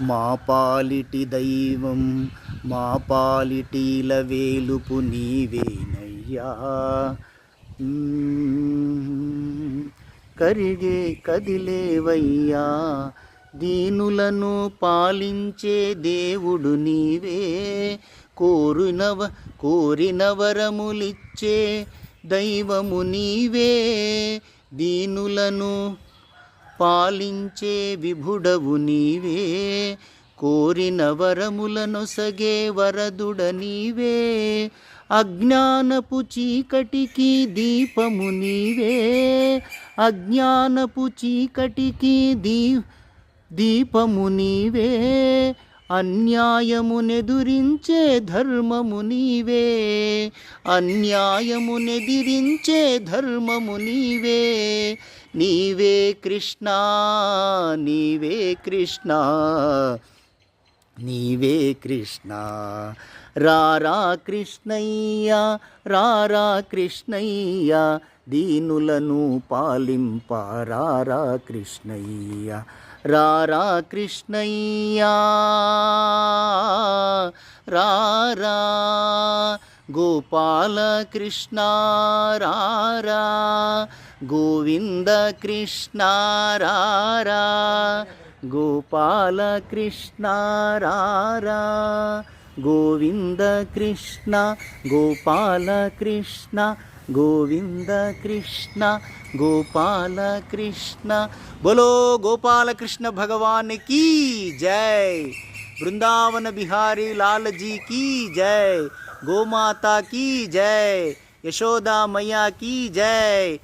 మా పాలిటి దైవం మా పాలిటీల వేలుపు నీవేనయ్యా. కరిగే కదిలేవయ్యా. దీనులను పాలించే దేవుడు నీవే. కోరినవ కోరిన వరములిచ్చే దైవము నీవే. దీనులను పాలించే విభుడవు నీవే కోరిన వరములను సగే వరదుడ నీవే అజ్ఞానపు చీకటికి దీపము నీవే అజ్ఞానపు చీకటికి దీ దీపము నీవే. అన్యాయమునెదురించే ధర్మము నీవే. అన్యాయమునెదిరించే ధర్మము నీవే. నీవే కృష్ణ నీవే కృష్ణ నీవే కృష్ణ. రారా కృష్ణయ్యా రారా కృష్ణయ్యా దీనులను పాలింప రారా కృష్ణయ్య. రారా కృష్ణయ్యా రారా గోపాల కృష్ణ రారా గోవింద కృష్ణ రారా గోపాల కృష్ణ రారా गोविंद कृष्ण, गोपाल कृष्ण, गोविंद कृष्ण, गोपाल कृष्ण। बोलो, गोपाल कृष्ण भगवान की जय। वृंदावन बिहारी लाल जी की जय। गोमाता की जय। यशोदा मैया की जय।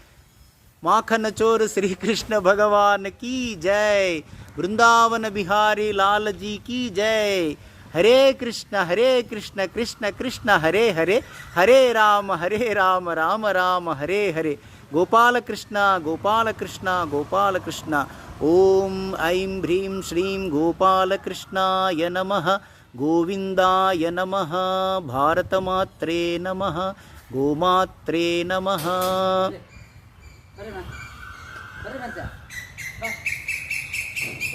माखन चोर श्री कृष्ण भगवान की जय। वृंदावन बिहारी लाल जी की जय। हरे कृष्ण हरे कृष्ण कृष्ण कृष्ण, हरे हरे हरे राम हरे राम राम राम, हरे हरे। गोपाल कृष्ण गोपाल कृष्ण गोपाल कृष्ण। ओम ऐं ह्रीं श्रीं गोपाल कृष्णाय नमः। गोविन्दाय नमः। भारतमात्रे नमः। गोमात्रे नमः।